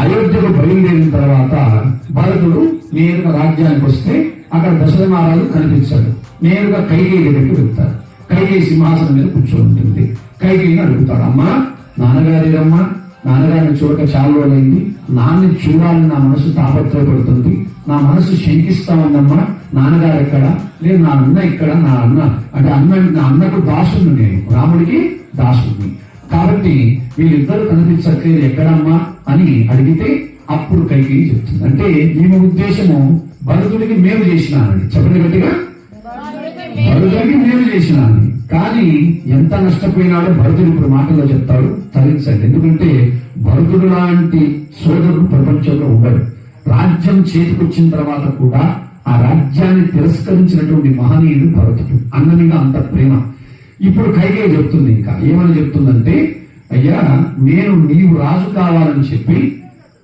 అయోధ్యకు బయలుదేరిన తర్వాత భరతుడు నేరుగా రాజ్యానికి వస్తే అక్కడ దశరథ మహారాజు కనిపించాడు. నేరుగా కైకేయి దగ్గరికి వెళ్తాడు. కైకేయి సింహాసనం మీద కూర్చొని ఉంటుంది కైకేయిని అడుగుతాడు అమ్మా నాన్నగారిరమ్మా నాన్నగారిని చూడక చాలా రోజులైంది. నాన్నని చూడాలని నా మనసు తాపత్రయపడుతుంది. నా మనసు శంకిస్తా ఉందమ్మా నాన్నగారు ఎక్కడ? లేదు నా అన్న ఇక్కడ నా అన్న. అంటే అన్న నా అన్నకు దాసుని నేను. రాముడికి దాసుని కాబట్టి వీళ్ళిద్దరూ కనిపించట్లేదు ఎక్కడమ్మా అని అడిగితే అప్పుడు కైకి చెప్తుంది. అంటే ఈమె ఉద్దేశము భరతుడికి మేలు చేసినానని చెప్పండి గట్టిగా. భరతుడికి మేలు చేసినానని కానీ ఎంత నష్టపోయినాడో భరతుడు ఇప్పుడు మాటల్లో చెప్తాడు. తరించండి ఎందుకంటే భరతుడు లాంటి సోదరుడు ప్రపంచంలో ఉండడు. రాజ్యం చేతికొచ్చిన తర్వాత కూడా ఆ రాజ్యాన్ని తిరస్కరించినటువంటి మహనీయుడు భరతుడు అన్నమిగా అంత ప్రేమ. ఇప్పుడు కైకే చెప్తుంది ఇంకా. ఏమని చెప్తుందంటే అయ్యా నేను నీవు రాజు కావాలని చెప్పి